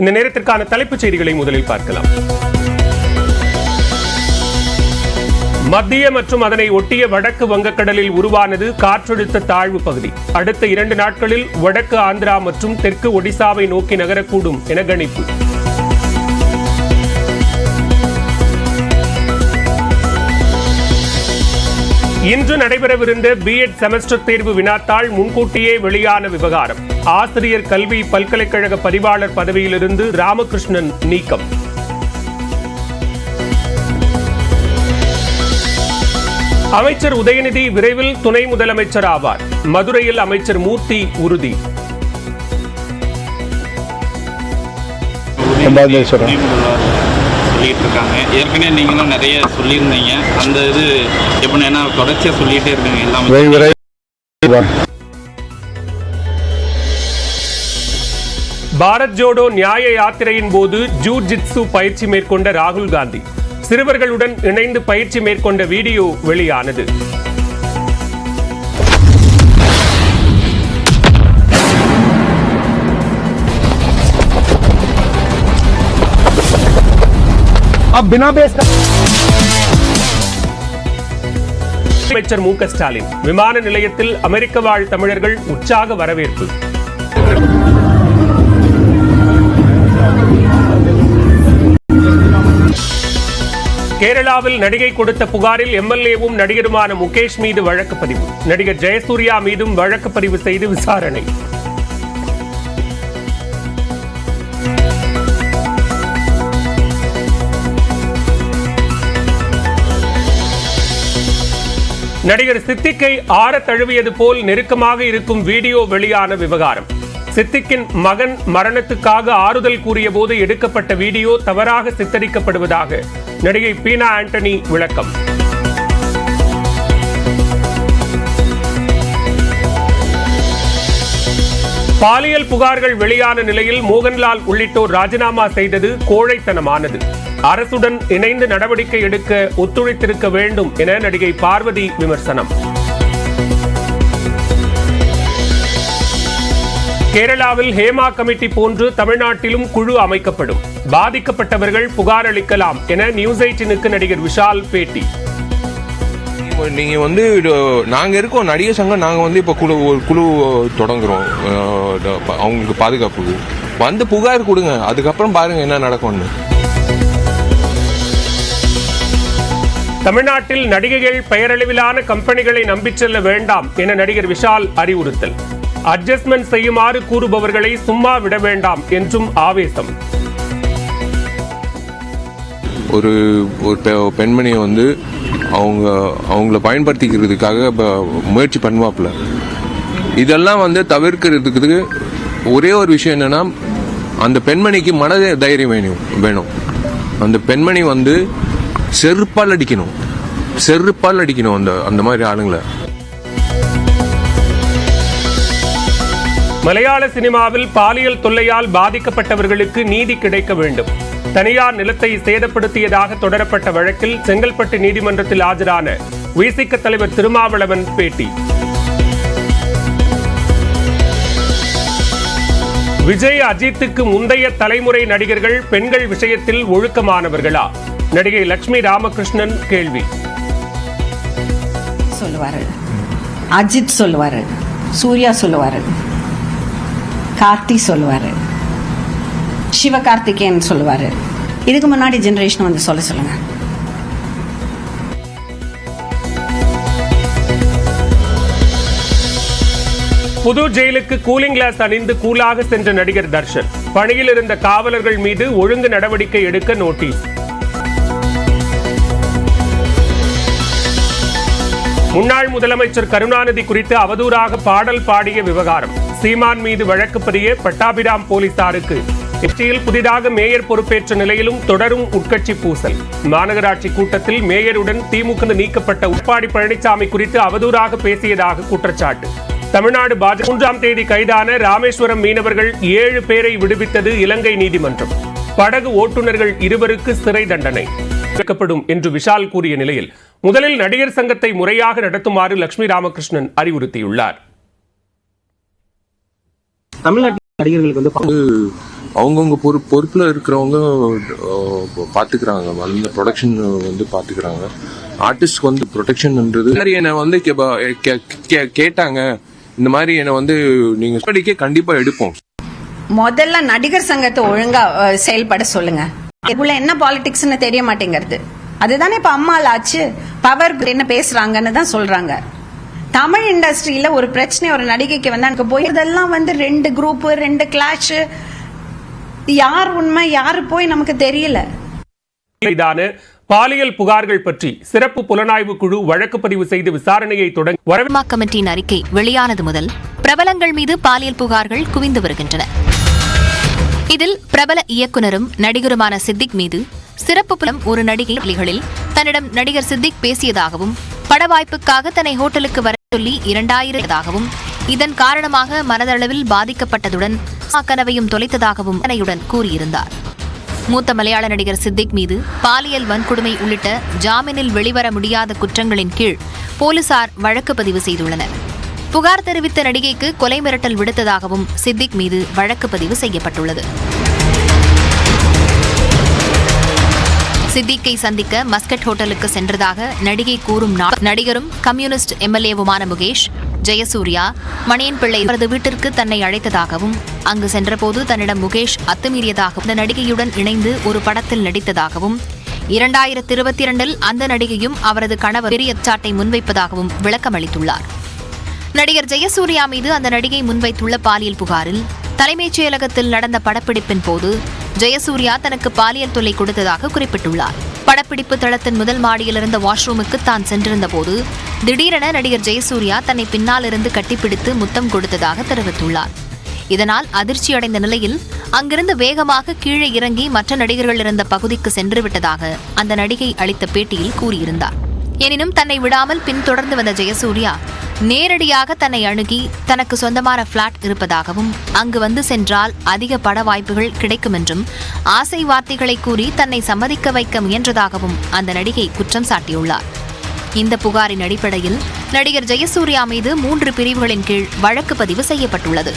இந்த நேரத்திற்கான தலைப்புச் செய்திகளை முதலில் பார்க்கலாம். மத்திய மற்றும் அதனை ஒட்டிய வடக்கு வங்கக்கடலில் உருவானது காற்றழுத்த தாழ்வு பகுதி. அடுத்த இரண்டு நாட்களில் வடக்கு ஆந்திரா மற்றும் தெற்கு ஒடிசாவை நோக்கி நகரக்கூடும் என கணிப்பு. இன்று நடைபெறவிருந்த பிஎட் செமஸ்டர் தேர்வு வினாத்தாள் முன்கூட்டியே வெளியான விவகாரம். ஆசிரியர் கல்வி பல்கலைக்கழக பதிவாளர் பதவியிலிருந்து ராமகிருஷ்ணன் நீக்கம். அமைச்சர் உதயநிதி விரைவில் துணை முதலமைச்சர் ஆவார். மதுரையில் அமைச்சர் மூர்த்தி உறுதி. சம்பாதேஸ்வரன். சொல்லிட்டு இருக்காங்க ஏற்கனவே நீங்களும் நிறைய சொல்லியிருந்தீங்க. அந்த இது எப்படி ஏன்னா தொடர்ச்சியாக சொல்லிட்டே இருக்காங்க எல்லாமே. பாரத் ஜோடோ நியாய யாத்திரையின் போது ஜூஜிட்சு பயிற்சி மேற்கொண்ட ராகுல் காந்தி. சிறுவர்களுடன் இணைந்து பயிற்சி மேற்கொண்ட வீடியோ வெளியானது. अब बिना बेस का அமைச்சர் மு க ஸ்டாலின் விமான நிலையத்தில் அமெரிக்க வாழ் தமிழர்கள் உற்சாக வரவேற்பு கேரளாவில் நடிகை கொடுத்த புகாரில் எம்எல்ஏவும் நடிகருமான முகேஷ் மீது வழக்கு பதிவு நடிகர் ஜெயசூர்யா மீதும் வழக்கு பதிவு செய்து விசாரணை நடிகர் சித்திக்கை ஆற தழுவியது போல் நெருக்கமாக இருக்கும் வீடியோ வெளியான விவகாரம். சித்திக்கின் மகன் மரணத்துக்காக ஆறுதல் கூறிய போது எடுக்கப்பட்ட வீடியோ தவறாக சித்தரிக்கப்படுவதாக நடிகை பீனா ஆண்டனி விளக்கம். பாலியல் புகார்கள் வெளியான நிலையில் மோகன்லால் உள்ளிட்டோர் ராஜினாமா செய்தது கோழைத்தனமானது. அரசுடன் இணைந்து நடவடிக்கை எடுக்க ஒத்துழைத்திருக்க வேண்டும் என நடிகை பார்வதி விமர்சனம். கேரளாவில் ஹேமா கமிட்டி போன்று தமிழ்நாட்டிலும் குழு அமைக்கப்படும். பாதிக்கப்பட்டவர்கள் புகார் அளிக்கலாம் என நியூஸ் எயிட்டினுக்கு நடிகர் விஷால் பேட்டி. நீங்க வந்து நாங்க இருக்கோம் நடிகர் சங்கம் நாங்க வந்து இப்ப குழு ஒரு குழு தொடங்குறோம். அவங்களுக்கு பாதுகாப்பு. வந்து புகார் கொடுங்க அதுக்கப்புறம் பாருங்க என்ன நடக்கும்னு. தமிழ்நாட்டில் நடிகைகள் பெயரளவிலான கம்பெனிகளை நம்பிச் செல்ல வேண்டாம் என நடிகர் விஷால் அறிவுறுத்தல். அட்ஜஸ்ட்மெண்ட் செய்யுமாறு கூறுபவர்களை சும்மா விட வேண்டாம் என்றும் ஆவேசம். ஒரு ஒரு பெண்மணியை வந்து அவங்க அவங்கள பயன்படுத்திக்கிறதுக்காக முயற்சி பண்ணுவாப்புல. இதெல்லாம் வந்து தவிர்க்கிறதுக்கு ஒரே ஒரு விஷயம் என்னன்னா அந்த பெண்மணிக்கு மன தைரியம் வேணும் வேணும். அந்த பெண்மணி வந்து செருப்பால் அடிக்கணும். செருப்பால் அடிக்கணும் அந்த அந்த மாதிரி ஆளுங்களை. மலையாள சினிமாவில் பாலியல் தொல்லையால் பாதிக்கப்பட்டவர்களுக்கு நீதி கிடைக்க வேண்டும். தனியார் நிலத்தை சேதப்படுத்தியதாக தொடரப்பட்ட வழக்கில் செங்கல்பட்டு நீதிமன்றத்தில் ஆஜரான விசிக தலைவர் திருமாவளவன் பேட்டி. விஜய் அஜித்துக்கு முந்தைய தலைமுறை நடிகர்கள் பெண்கள் விஷயத்தில் ஒழுக்கமானவர்களா? நடிகை லட்சுமி ராமகிருஷ்ணன் கேள்வி. சொல்லுவாரு. அஜித் சொல்லுவாரு. சூர்யா சொல்லுவாரு. கார்த்தி சொல்லுவாரு. சிவகார்த்திகேயன் சொல்லுவாரு. இதுக்கு முன்னாடி ஜெனரேஷன் வந்து சொல்ல சொல்லுங்க. புது ஜெயிலுக்கு கூலிங் கிளாஸ் அணிந்து கூலாக சென்ற நடிகர் தர்ஷன். பணியில் இருந்த காவலர்கள் மீது ஒழுங்கு நடவடிக்கை எடுக்க நோட்டீஸ் முன்னாள் முதலமைச்சர் கருணாநிதி குறித்து அவதூறாக பாடல் பாடிய விவகாரம். சீமான் மீது வழக்கு பதிய பட்டாபிராம் போலீசாருக்கு. கட்சியில் புதிதாக மேயர் பொறுப்பேற்ற நிலையிலும் தொடரும் உட்கட்சி பூசல். மாநகராட்சி கூட்டத்தில் மேயருடன் திமுக நீக்கப்பட்ட உப்பாடி பழனிசாமி குறித்து அவதூறாக பேசியதாக குற்றச்சாட்டு. தமிழ்நாடு பாஜக மூன்றாம் தேதி கைதான ராமேஸ்வரம் மீனவர்கள் ஏழு பேரை விடுவித்தது இலங்கை நீதிமன்றம். படகு ஓட்டுநர்கள் இருவருக்கு சிறை தண்டனை. என்று விஷால் கூறிய நிலையில் முதலில் நடிகர் சங்கத்தை முறையாக நடத்துமாறு லட்சுமி ராமகிருஷ்ணன் அறிவுறுத்தியுள்ளார். தமிழ்நாட்டில் நடிகர்களுக்கு வந்து அவங்கவுங்க பொறுப்பு பொறுப்புல இருக்கிறவங்க அஹ், பாத்துக்கிறாங்க. அந்த ப்ரொடக்ஷன் வந்து பாத்துக்கிறாங்க. ஆர்டிஸ்ட்க்கு வந்து ப்ரொடெக்ஷன்ன்றது என்னை வந்து கே- கே- கே- கேட்டாங்க. இந்த மாதிரி என்னை வந்து நீங்க படிக்க கண்டிப்பா எடுப்போம். முதல்ல நடிகர் சங்கத்தை ஒழுங்கா செயல்பட சொல்லுங்க. இதுக்குள்ள என்ன பாலிடிக்ஸ்னு தெரிய மாட்டேங்கிறது. அதுதானே இப்ப அம்மால ஆச்சு? பவர் என்ன பேசுறாங்கன்னு தான் சொல்றாங்க. தமிழ் இண்டஸ்ட்ரியில ஒரு பிரச்சனை ஒரு நடிகைக்கு வந்து அங்க போய் இதெல்லாம் வந்து ரெண்டு குரூப் ரெண்டு கிளாஷ் யார் உண்மை யாரு போய் நமக்கு தெரியல. மீதான பாலியல் புகார்கள் பற்றி சிறப்பு புலனாய்வு குழு வழக்கு பதிவு செய்து விசாரணையை தொடங்கி கமிட்டியின் அறிக்கை வெளியானது முதல் பிரபலங்கள் மீது பாலியல் புகார்கள் குவிந்து வருகின்றன. இதில் பிரபல இயக்குனரும் நடிகருமான சித்திக் மீது சிறப்பு புலம் ஒரு நடிகை பள்ளிகளில் தன்னிடம் நடிகர் சித்திக் பேசியதாகவும் பட வாய்ப்புக்காக தன்னை ஹோட்டலுக்கு வர சொல்லி இரண்டாயிரதாகவும் இதன் காரணமாக மனதளவில் பாதிக்கப்பட்டதுடன் கனவையும் தொலைத்ததாகவும் தனையுடன் கூறியிருந்தார். மூத்த மலையாள நடிகர் சித்திக் மீது பாலியல் வன்கொடுமை உள்ளிட்ட ஜாமீனில் வெளிவர முடியாத குற்றங்களின் கீழ் போலீசார் வழக்கு பதிவு செய்துள்ளனர். புகார் தெரிவித்த நடிகைக்கு கொலை மிரட்டல் விடுத்ததாகவும் சித்திக் மீது வழக்கு பதிவு செய்யப்பட்டுள்ளது. சித்திக்கை சந்திக்க மஸ்கட் ஹோட்டலுக்கு சென்றதாக நடிகை கூறும் நாள் நடிகரும் கம்யூனிஸ்ட் எம்எல்ஏவுமான முகேஷ் ஜெயசூர்யா மணியன் பிள்ளை அவரது வீட்டிற்கு தன்னை அழைத்ததாகவும் அங்கு சென்றபோது தன்னிடம் முகேஷ் அத்துமீறியதாகவும் இந்த நடிகையுடன் இணைந்து ஒரு படத்தில் நடித்ததாகவும் இரண்டாயிரத்தி இருபத்தி இரண்டில் அந்த நடிகையும் அவரது கணவர் பெரிய சாட்டை முன்வைப்பதாகவும் விளக்கமளித்துள்ளார். நடிகர் ஜெயசூர்யா மீது அந்த நடிகை முன்வைத்துள்ள பாலியல் புகாரில் தலைமைச் செயலகத்தில் நடந்த படப்பிடிப்பின் போது ஜெயசூர்யா தனக்கு பாலியல் தொல்லை கொடுத்ததாக குறிப்பிட்டுள்ளார். படப்பிடிப்பு தளத்தின் முதல் மாடியில் இருந்த வாஷ்ரூமுக்கு தான் சென்றிருந்த போது திடீரென நடிகர் ஜெயசூர்யா தன்னை பின்னால் இருந்து கட்டிப்பிடித்து முத்தம் கொடுத்ததாக தெரிவித்துள்ளார். இதனால் அதிர்ச்சியடைந்த நிலையில் அங்கிருந்து வேகமாக கீழே இறங்கி மற்ற நடிகர்கள் இருந்த பகுதிக்கு சென்று விட்டதாக அந்த நடிகை அளித்த பேட்டியில் கூறியிருந்தார். எனினும் தன்னை விடாமல் பின்தொடர்ந்து வந்த ஜெயசூர்யா நேரடியாக தன்னை அணுகி தனக்கு சொந்தமான பிளாட் இருப்பதாகவும் அங்கு வந்து சென்றால் அதிக பட வாய்ப்புகள் கிடைக்கும் என்றும் ஆசை வார்த்தைகளை கூறி தன்னை சம்மதிக்க வைக்க முயன்றதாகவும் அந்த நடிகை குற்றம் சாட்டியுள்ளார். இந்த புகாரின் அடிப்படையில் நடிகர் ஜெயசூர்யா மீது மூன்று பிரிவுகளின் கீழ் வழக்கு பதிவு செய்யப்பட்டுள்ளது.